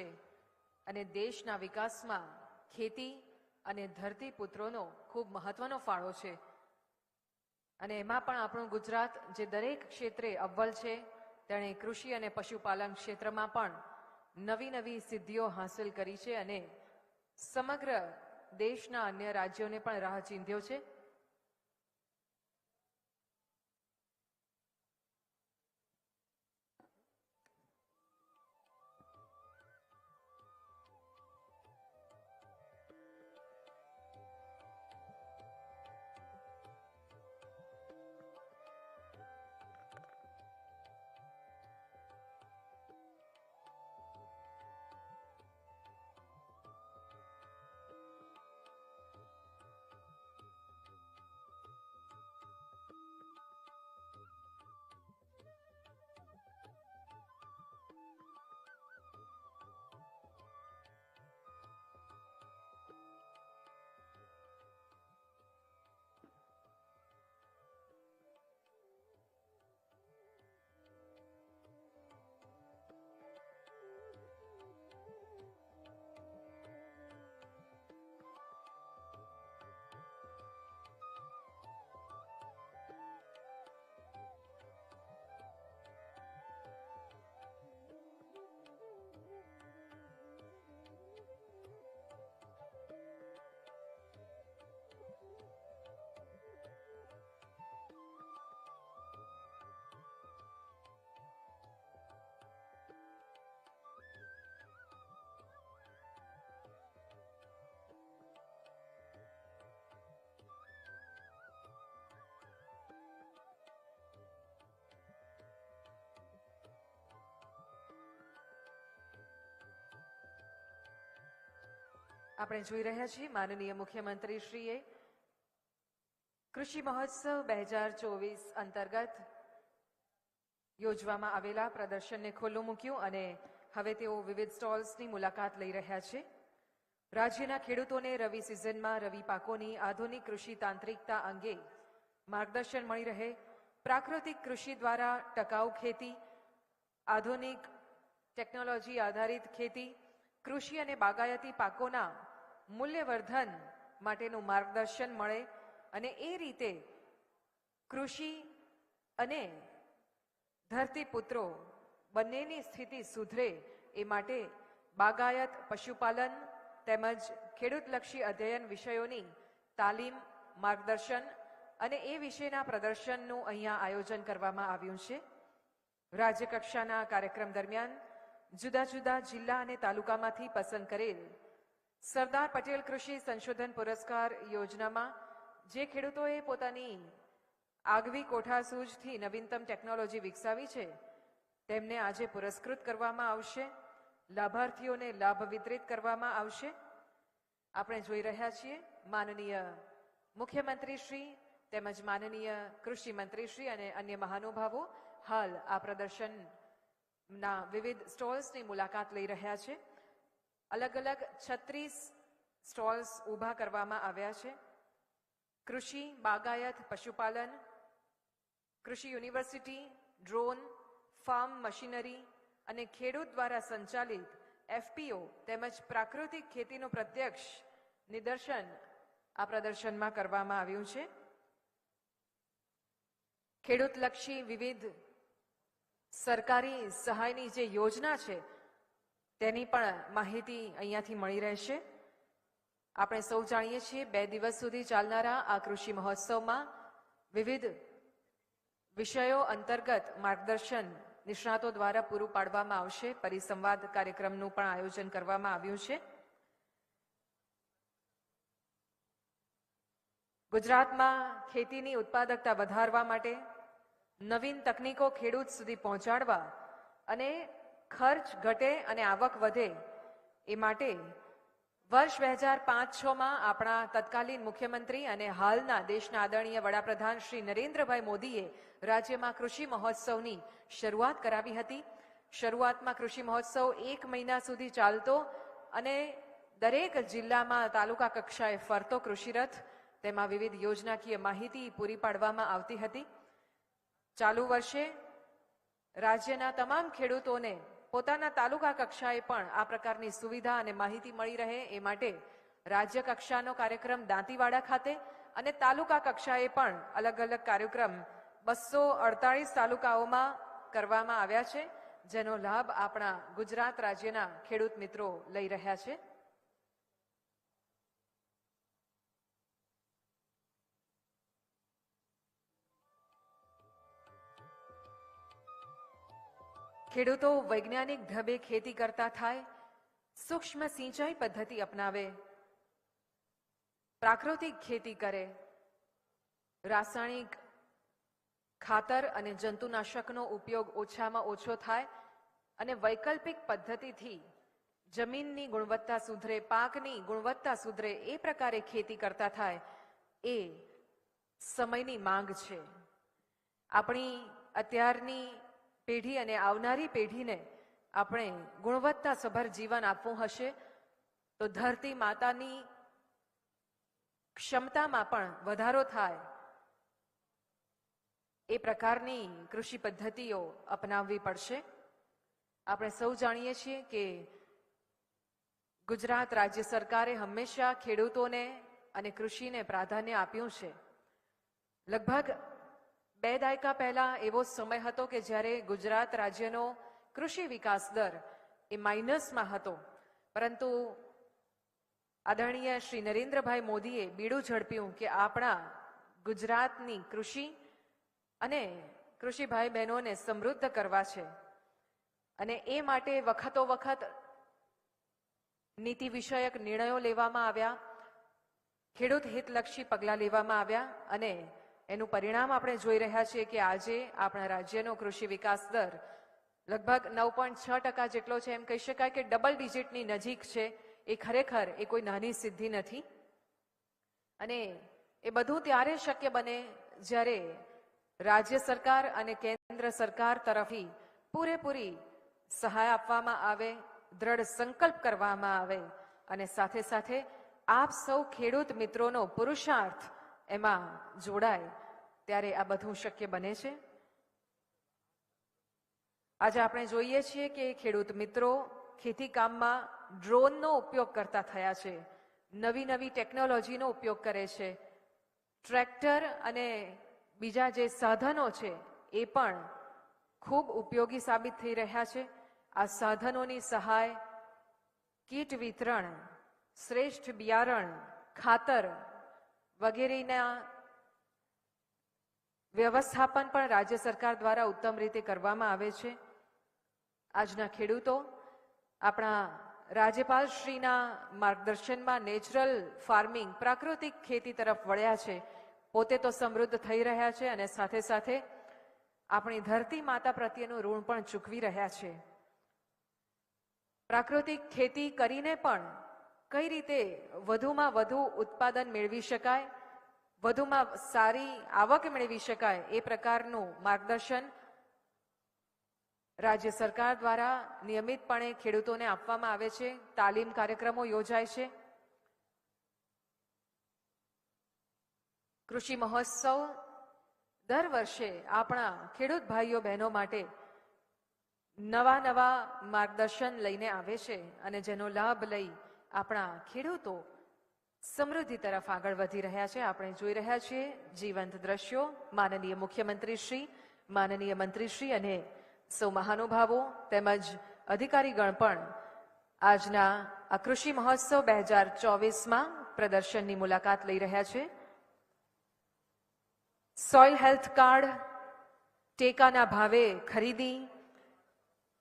છે અને દેશના વિકાસમાં ખેતી અને ધરતી પુત્રોનો ખૂબ મહત્વનો ફાળો છે. અને એમાં પણ આપણું ગુજરાત જે દરેક ક્ષેત્રે અવ્વલ છે, તેણે કૃષિ અને પશુપાલન ક્ષેત્રમાં પણ નવી નવી સિદ્ધિઓ હાંસલ કરી છે અને સમગ્ર દેશના અન્ય રાજ્યોને પણ રાહ ચીંધ્યો છે. આપણે જોઈ રહ્યા છીએ માનનીય મુખ્યમંત્રી શ્રીએ કૃષિ મહોત્સવ બે હજાર ચોવીસ અંતર્ગત યોજવામાં આવેલા પ્રદર્શનને ખુલ્લું મૂક્યું અને હવે તેઓ વિવિધ સ્ટોલ્સની મુલાકાત લઈ રહ્યા છે. રાજ્યના ખેડૂતોને રવિ સિઝનમાં રવિ પાકોની આધુનિક કૃષિ તાંત્રિકતા અંગે માર્ગદર્શન મળી રહે. પ્રાકૃતિક કૃષિ દ્વારા ટકાઉ ખેતી, આધુનિક ટેકનોલોજી આધારિત ખેતી, કૃષિ અને બાગાયતી પાકોના મૂલ્યવર્ધન માટેનું માર્ગદર્શન મળે અને એ રીતે કૃષિ અને ધરતીપુત્રો બંનેની સ્થિતિ સુધરે એ માટે બાગાયત પશુપાલન તેમજ ખેડૂતલક્ષી અધ્યયન વિષયોની તાલીમ, માર્ગદર્શન અને એ વિશેના પ્રદર્શનનું અહીંયા આયોજન કરવામાં આવ્યું છે. રાજ્યકક્ષાના કાર્યક્રમ દરમિયાન જુદા જુદા જિલ્લા અને તાલુકામાંથી પસંદ કરેલ સરદાર પટેલ કૃષિ સંશોધન પુરસ્કાર યોજનામાં જે ખેડૂતોએ પોતાની આગવી કોઠાસૂઝથી નવીનતમ ટેકનોલોજી વિકસાવી છે, તેમને આજે પુરસ્કૃત કરવામાં આવશે, લાભાર્થીઓને લાભ વિતરિત કરવામાં આવશે. આપણે જોઈ રહ્યા છીએ, માનનીય મુખ્યમંત્રી શ્રી તેમજ માનનીય કૃષિ મંત્રી શ્રી અને અન્ય મહાનુભાવો હાલ આ પ્રદર્શનના વિવિધ સ્ટોલ્સની મુલાકાત લઈ રહ્યા છે. અલગ અલગ છત્રીસ સ્ટોલ્સ ઊભા કરવામાં આવ્યા છે. કૃષિ, બાગાયત, પશુપાલન, કૃષિ યુનિવર્સિટી, ડ્રોન, ફાર્મ મશીનરી અને ખેડૂત દ્વારા સંચાલિત એફપીઓ તેમજ પ્રાકૃતિક ખેતીનું પ્રત્યક્ષ નિદર્શન આ પ્રદર્શનમાં કરવામાં આવ્યું છે. ખેડૂતલક્ષી વિવિધ સરકારી સહાયની જે યોજના છે તેની પણ માહિતી અહીંયાથી મળી રહેશે. આપણે સૌ જાણીએ છીએ બે દિવસ સુધી ચાલનારા આ કૃષિ મહોત્સવમાં વિવિધ વિષયો અંતર્ગત માર્ગદર્શન નિષ્ણાતો દ્વારા પૂરું પાડવામાં આવશે. પરિસંવાદ કાર્યક્રમનું પણ આયોજન કરવામાં આવ્યું છે. ગુજરાતમાં ખેતીની ઉત્પાદકતા વધારવા માટે નવીન તકનીકો ખેડૂત સુધી પહોંચાડવા અને ખર્ચ ઘટે અને આવક વધે એ માટે વર્ષ બે હજાર પાંચ છમાં આપણા તત્કાલીન મુખ્યમંત્રી અને હાલના દેશના આદરણીય વડાપ્રધાન શ્રી નરેન્દ્રભાઈ મોદીએ રાજ્યમાં કૃષિ મહોત્સવની શરૂઆત કરાવી હતી. શરૂઆતમાં કૃષિ મહોત્સવ એક મહિના સુધી ચાલતો અને દરેક જિલ્લામાં તાલુકા કક્ષાએ ફરતો કૃષિરથ તેમાં વિવિધ યોજનાકીય માહિતી પૂરી પાડવામાં આવતી હતી. ચાલુ વર્ષે રાજ્યના તમામ ખેડૂતોને પોતાના તાલુકા કક્ષાએ પણ આ પ્રકારની સુવિધા અને માહિતી મળી રહે એ માટે રાજ્ય કક્ષાનો કાર્યક્રમ દાંતીવાડા ખાતે અને તાલુકા કક્ષાએ પણ અલગ અલગ કાર્યક્રમ બસો અડતાળીસ તાલુકાઓમાં કરવામાં આવ્યા છે, જેનો લાભ આપણા ગુજરાત રાજ્યના ખેડૂત મિત્રો લઈ રહ્યા છે. ખેડૂતો વૈજ્ઞાનિક ઢબે ખેતી કરતા થાય, સૂક્ષ્મ સિંચાઈ પદ્ધતિ અપનાવે, પ્રાકૃતિક ખેતી કરે, રાસાયણિક ખાતર અને જંતુનાશકનો ઉપયોગ ઓછામાં ઓછો થાય અને વૈકલ્પિક પદ્ધતિથી જમીનની ગુણવત્તા સુધરે, પાકની ગુણવત્તા સુધરે એ પ્રકારે ખેતી કરતા થાય એ સમયની માંગ છે. આપણી અત્યારની પેઢી અને આવનારી પેઢીને આપણે ગુણવત્તાસભર જીવન આપવું હશે, તો ધરતી માતાની ક્ષમતામાં પણ વધારો થાય. એ પ્રકારની કૃષિ પદ્ધતિઓ અપનાવવી પડશે. આપણે સૌ જાણીએ છીએ કે ગુજરાત રાજ્ય સરકારે હંમેશા ખેડૂતોને અને કૃષિને પ્રાધાન્ય આપ્યું છે. લગભગ બે દાયકા પહેલા એવો સમય હતો કે જ્યારે ગુજરાત રાજ્યનો કૃષિ વિકાસ દર એ માઇનસમાં હતો. પરંતુ આદરણીય શ્રી નરેન્દ્રભાઈ મોદીએ બીડું ઝડપ્યું કે આપણા ગુજરાતની કૃષિ અને કૃષિ ભાઈ બહેનોને સમૃદ્ધ કરવા છે. અને એ માટે વખતો વખત નીતિ વિષયક નિર્ણયો લેવામાં આવ્યા, ખેડૂત હિતલક્ષી પગલાં લેવામાં આવ્યા અને એનું પરિણામ આપણે જોઈ રહ્યા છીએ કે આજે આપણા રાજ્યનો કૃષિ વિકાસ દર લગભગ નવ છ ટકા જેટલો છે. એમ કહી શકાય કે ડબલ ડિજિટની નજીક છે. એ ખરેખર એ કોઈ નાની સિદ્ધિ નથી. અને એ બધું ત્યારે શક્ય બને જ્યારે રાજ્ય સરકાર અને કેન્દ્ર સરકાર તરફથી પૂરેપૂરી સહાય આપવામાં આવે, દ્રઢ સંકલ્પ કરવામાં આવે અને સાથે સાથે આપ સૌ ખેડૂત મિત્રોનો પુરુષાર્થ એમાં જોડાય ત્યારે આ બધું શક્ય બને છે. આજે આપણે જોઈએ છીએ કે ખેડૂત મિત્રો ખેતી કામમાં ડ્રોનનો ઉપયોગ કરતા થયા છે, નવી નવી ટેકનોલોજીનો ઉપયોગ કરે છે, ટ્રેક્ટર અને બીજા જે સાધનો છે એ પણ ખૂબ ઉપયોગી સાબિત થઈ રહ્યા છે. આ સાધનોની સહાય, કીટ વિતરણ, શ્રેષ્ઠ બિયારણ, ખાતર વગેરેના વ્યવસ્થાપન પણ રાજ્ય સરકાર દ્વારા ઉત્તમ રીતે કરવામાં આવે છે. આજના ખેડૂતો, આપણા રાજ્યપાલશ્રીના માર્ગદર્શનમાં નેચરલ ફાર્મિંગ, પ્રાકૃતિક ખેતી તરફ વળ્યા છે. પોતે તો સમૃદ્ધ થઈ રહ્યા છે અને સાથે સાથે આપણી ધરતી માતા પ્રત્યેનું ઋણ પણ ચૂકવી રહ્યા છે. પ્રાકૃતિક ખેતી કરીને પણ કઈ રીતે વધુમાં વધુ ઉત્પાદન મેળવી શકાય, વધુમાં સારી આવક મેળવી શકાય એ પ્રકારનું માર્ગદર્શન રાજ્ય સરકાર દ્વારા નિયમિતપણે ખેડૂતોને આપવામાં આવે છે. તાલીમ કાર્યક્રમો યોજાય છે. કૃષિ મહોત્સવ દર વર્ષે આપણા ખેડૂત ભાઈઓ બહેનો માટે નવા નવા માર્ગદર્શન લઈને આવે છે અને જેનો લાભ લઈ આપણા ખેડૂતો સમૃદ્ધિ તરફ આગળ વધી રહ્યા છે. આપણે જોઈ રહ્યા છીએ જીવંત દ્રશ્યો. માનનીય મુખ્યમંત્રી શ્રી, માનનીય મંત્રીશ્રી અને સૌ મહાનુભાવો તેમજ અધિકારીગણ પણ આજના આ કૃષિ મહોત્સવ બે હજાર ચોવીસમાં પ્રદર્શનની મુલાકાત લઈ રહ્યા છે. સોઇલ હેલ્થ કાર્ડ ટેકાના ભાવે ખરીદી,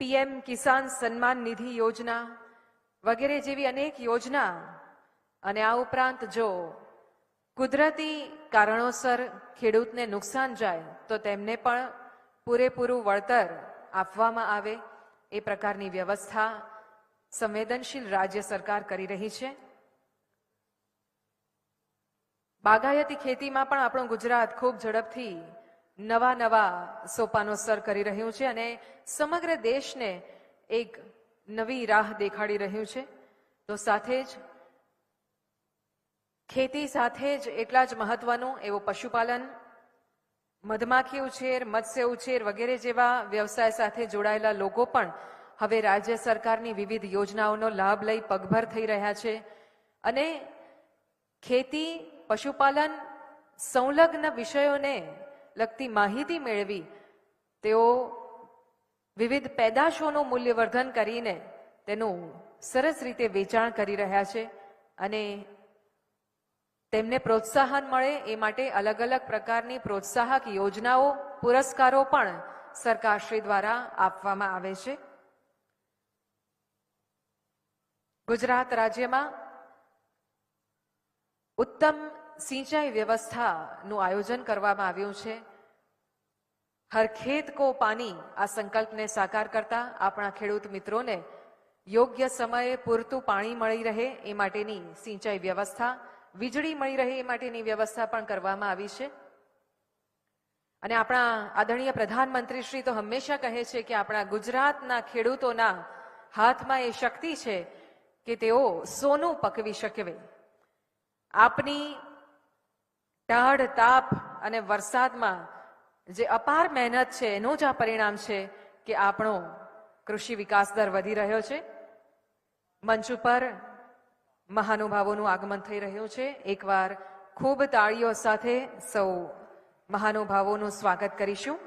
પીએમ કિસાન સન્માન નિધિ યોજના વગેરે જેવી અનેક યોજના. અને આ ઉપરાંત જો કુદરતી કારણોસર ખેડૂતને નુકસાન જાય, તો તેમને પણ પૂરેપૂરું વળતર આપવામાં આવે. એ પ્રકારની વ્યવસ્થા સંવેદનશીલ રાજ્ય સરકાર કરી રહી છે. બાગાયતી ખેતીમાં પણ આપણું ગુજરાત ખૂબ ઝડપથી નવા નવા સોપાનો સર કરી રહ્યું છે અને સમગ્ર દેશને એક નવી રાહ દેખાડી રહ્યું છે. તો સાથે જ ખેતી સાથે જ એટલા જ મહત્વનું એવું પશુપાલન, મધમાખી ઉછેર, મત્સ્ય ઉછેર વગેરે જેવા વ્યવસાય સાથે જોડાયેલા લોકો પણ હવે રાજ્ય સરકારની વિવિધ યોજનાઓનો લાભ લઈ પગભર થઈ રહ્યા છે. અને ખેતી, પશુપાલન સંલગ્ન વિષયોને લગતી માહિતી મેળવી તેઓ વિવિધ પેદાશોનું મૂલ્યવર્ધન કરીને તેનું સરસ રીતે વેચાણ કરી રહ્યા છે અને તેમને પ્રોત્સાહન મળે એ માટે અલગ અલગ પ્રકારની પ્રોત્સાહક યોજનાઓ, પુરસ્કારો પણ સરકારશ્રી દ્વારા આપવામાં આવે છે. ગુજરાત રાજ્યમાં ઉત્તમ સિંચાઈ વ્યવસ્થાનું આયોજન કરવામાં આવ્યું છે. હર ખેત કો પાણી આ સંકલ્પને સાકાર કરતા આપણા ખેડૂત મિત્રોને યોગ્ય સમયે પૂરતું પાણી મળી રહે એ માટેની સિંચાઈ વ્યવસ્થા, વીજળી મળી રહે એ માટેની વ્યવસ્થા પણ કરવામાં આવી છે. અને આપણા આદરણીય પ્રધાનમંત્રી શ્રી તો હંમેશા કહે છે કે આપણા ગુજરાતના ખેડૂતોના હાથમાં એ શક્તિ છે કે તેઓ સોનું પકવી શકે. આપની ટાઢ તાપ અને વરસાદમાં જે અપાર મહેનત છે, એનું જ આ પરિણામ છે કે આપણો કૃષિ વિકાસ દર વધી રહ્યો છે. મંચ ઉપર મહાનુભાવોનું આગમન થઈ રહ્યું છે. એકવાર ખૂબ તાળીઓ સાથે સૌ મહાનુભાવોનું સ્વાગત કરીશું.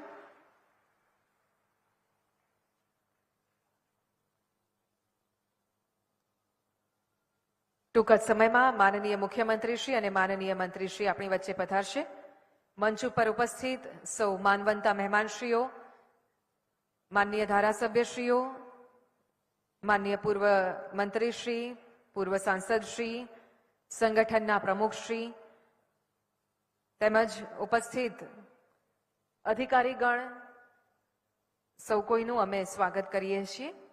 ટૂંક જ સમયમાં માનનીય મુખ્યમંત્રીશ્રી અને માનનીય મંત્રીશ્રી આપણી વચ્ચે પધારશે. મંચ ઉપર ઉપસ્થિત સૌ માનવંતા મહેમાનશ્રીઓ, માનનીય ધારાસભ્યશ્રીઓ, માનનીય પૂર્વ મંત્રીશ્રી, પૂર્વ સાંસદશ્રી, સંગઠનના પ્રમુખશ્રી, તેમજ ઉપસ્થિત અધિકારીગણ, સૌ કોઈનું અમે સ્વાગત કરીએ છીએ.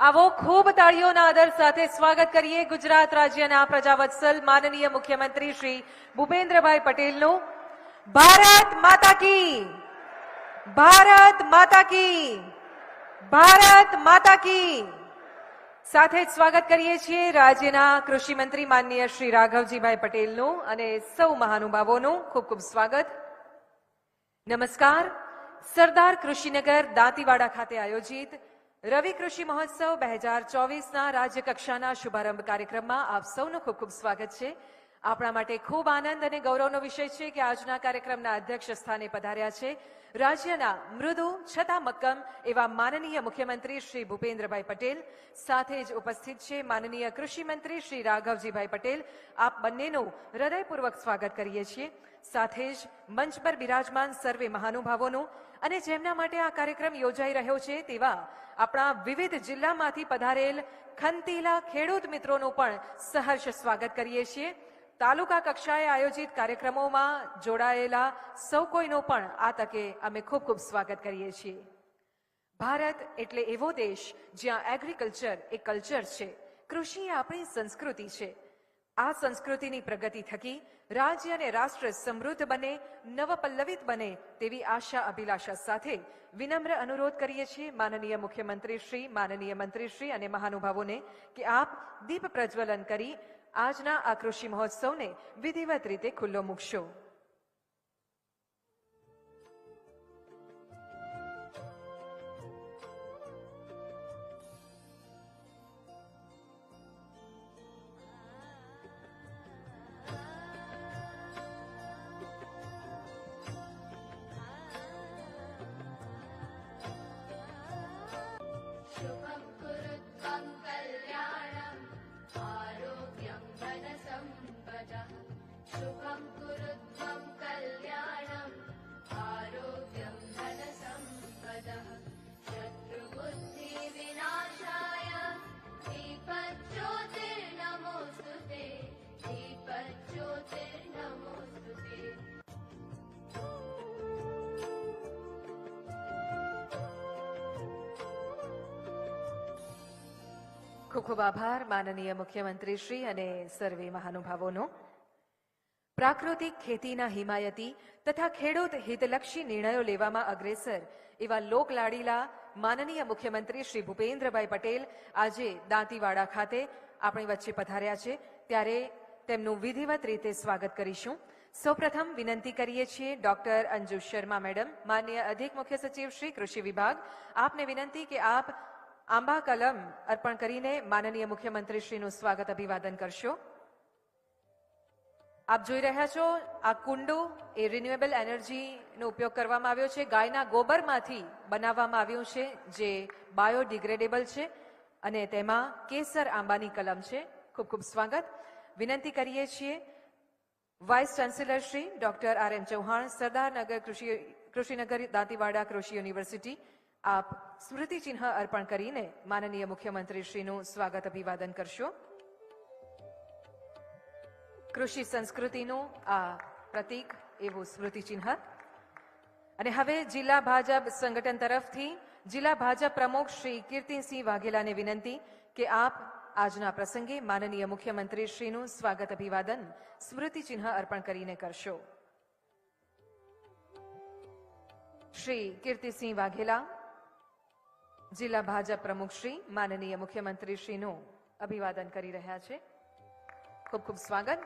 આવો ખૂબ તાળીઓના આદર સાથે સ્વાગત કરીએ ગુજરાત રાજ્યના પ્રજાવત્સલ માનનીય મુખ્યમંત્રી શ્રી ભૂપેન્દ્રભાઈ પટેલનું. ભારત માતા કી! ભારત માતા કી! ભારત માતા કી! સાથે જ સ્વાગત કરીએ છીએ રાજ્યના કૃષિ મંત્રી માનનીય શ્રી રાઘવજીભાઈ પટેલનું અને સૌ મહાનુભાવોનું ખૂબ ખૂબ સ્વાગત. નમસ્કાર. સરદાર કૃષિનગર દાંતીવાડા ખાતે આયોજિત રવિ કૃષિ મહોત્સવ બે હજાર ચોવીસના રાજ્યકક્ષાના શુભારંભ કાર્યક્રમમાં આપ સૌનું ખૂબ ખૂબ સ્વાગત છે. આપણા માટે ખૂબ આનંદ અને ગૌરવનો વિષય છે કે આજના કાર્યક્રમના અધ્યક્ષ સ્થાને પધાર્યા છે રાજ્યના મૃદુ છતાં મક્કમ એવા માનનીય મુખ્યમંત્રી શ્રી ભૂપેન્દ્રભાઈ પટેલ, સાથે જ ઉપસ્થિત છે માનનીય કૃષિમંત્રી શ્રી રાઘવજીભાઈ પટેલ. આપ બંનેનું હૃદયપૂર્વક સ્વાગત કરીએ છીએ. સાથે જ મંચ પર બિરાજમાન સર્વે મહાનુભાવોનું અને જેમના માટે આ કાર્યક્રમ યોજાઈ રહ્યો છે તેવા આપણા વિવિધ જિલ્લામાંથી પધારેલ ખંતીલા ખેડૂત મિત્રોનું પણ સહર્ષ સ્વાગત કરીએ છીએ. તાલુકા કક્ષાએ આયોજિત કાર્યક્રમોમાં જોડાયેલા સૌ કોઈનું પણ આ તકે અમે ખૂબ ખૂબ સ્વાગત કરીએ છીએ. ભારત એટલે એવો દેશ જ્યાં એગ્રીકલ્ચર એ કલ્ચર છે. કૃષિ એ આપણી સંસ્કૃતિ છે. આ સંસ્કૃતિની પ્રગતિ થકી રાજ્ય અને રાષ્ટ્ર સમૃદ્ધ બને, નવપલ્લવિત બને તેવી આશા અભિલાષા સાથે વિનમ્ર અનુરોધ કરીએ છીએ માનનીય મુખ્યમંત્રી શ્રી, માનનીય મંત્રીશ્રી અને મહાનુભાવોને કે આપ દીપ પ્રજ્વલન કરી આજના આ કૃષિ મહોત્સવને વિધિવત રીતે ખુલ્લો મૂકશો. ખૂબ ખૂબ આભાર, માનનીય મુખ્યમંત્રી શ્રી અને સર્વે મહાનુભાવોનો. પ્રાકૃતિક ખેતીના હિમાયતી તથા ખેડૂત હિતલક્ષી નિર્ણયો લેવામાં અગ્રેસર એવા લોકલાડીલા માનનીય મુખ્યમંત્રી શ્રી ભૂપેન્દ્રભાઈ પટેલ આજે દાંતીવાડા ખાતે આપણી વચ્ચે પધાર્યા છે. ત્યારે તેમનું વિધિવત રીતે સ્વાગત કરીશું. સૌપ્રથમ વિનંતી કરીએ છીએ ડોક્ટર અંજુ શર્મા મેડમ, માન્ય અધિક મુખ્ય સચિવ શ્રી કૃષિ વિભાગ, આપને વિનંતી કે આપ આંબા કલમ અર્પણ કરીને માનનીય મુખ્યમંત્રી શ્રીનું સ્વાગત અભિવાદન કરશો. આપ જોઈ રહ્યા છો, આ કુંડુ એ રિન્યુએબલ એનર્જીનો ઉપયોગ કરવામાં આવ્યો છે. ગાયના ગોબરમાંથી બનાવવામાં આવ્યું છે, જે બાયોડિગ્રેડેબલ છે અને તેમાં કેસર આંબાની કલમ છે. ખૂબ ખૂબ સ્વાગત. વિનંતી કરીએ છીએ vice chancellor Shri doctor R M Chauhan, Sardarnagar કૃષિ, કૃષિનગર દાંતીવાડા કૃષિ યુનિવર્સિટી આપ સ્મૃતિ ચિહ્ન અર્પણ કરીને માનનીય મુખ્યમંત્રી શ્રીનું સ્વાગત અભિવાદન કરશો. કૃષિ સંસ્કૃતિનું આ પ્રતીક એવું સ્મૃતિ ચિહ્ન. અને હવે જિલ્લા ભાજપ સંગઠન તરફથી જિલ્લા ભાજપ પ્રમુખ શ્રી કીર્તિસિંહ વાઘેલાને વિનંતી કે આપ આજના પ્રસંગે માનનીય મુખ્યમંત્રી શ્રીનું સ્વાગત અભિવાદન સ્મૃતિ ચિહ્ન અર્પણ કરીને કરશો. શ્રી કીર્તિસિંહ વાઘેલા જિલ્લા ભાજપ પ્રમુખ શ્રી, માનનીય મુખ્યમંત્રી શ્રીનું અભિવાદન કરી રહ્યા છે. ખૂબ ખૂબ સ્વાગત.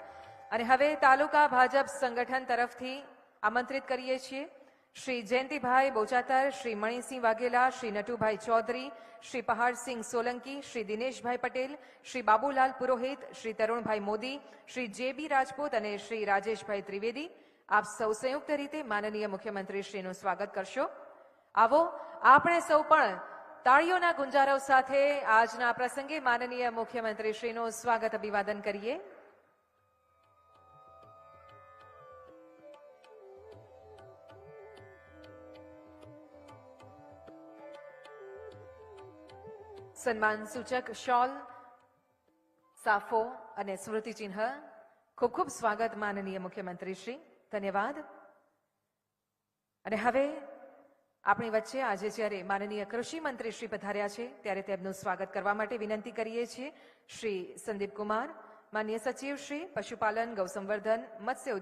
અને હવે તાલુકા ભાજપ સંગઠન તરફથી આમંત્રિત કરીએ છીએ. શ્રી જયંતિભાઈ બોચાતર, શ્રી મણિસિંહ વાઘેલા, શ્રી નટુભાઈ ચૌધરી, શ્રી પહાડસિંહ સોલંકી, શ્રી દિનેશભાઈ પટેલ, શ્રી બાબુલાલ પુરોહિત, શ્રી તરુણભાઈ મોદી, શ્રી જે બી રાજપૂત અને શ્રી રાજેશભાઈ ત્રિવેદી. આપ સૌ સંયુક્ત રીતે માનનીય મુખ્યમંત્રી શ્રીનું સ્વાગત કરશો. આવો, આપણે સૌ પણ તાળીઓના ગુંજારવ સાથે આજના પ્રસંગે માનનીય મુખ્યમંત્રીશ્રીનું સ્વાગત અભિવાદન કરીએ. સન્માન સૂચક શોલ, સાફો અને સ્મૃતિચિહ્ન ખૂબ ખૂબ સ્વાગત માનનીય મુખ્યમંત્રી શ્રી ધન્યવાદ. અને હવે આપણી વચ્ચે આજે જ્યારે માનનીય કૃષિ મંત્રી શ્રી પધાર્યા છે, ત્યારે તેમનું સ્વાગત કરવા માટે વિનંતી કરીએ છીએ. શ્રી સંદીપ કુમાર માન્ય સચિવ શ્રી પશુપાલન ગૌસંવર્ધન, મત્સ્ય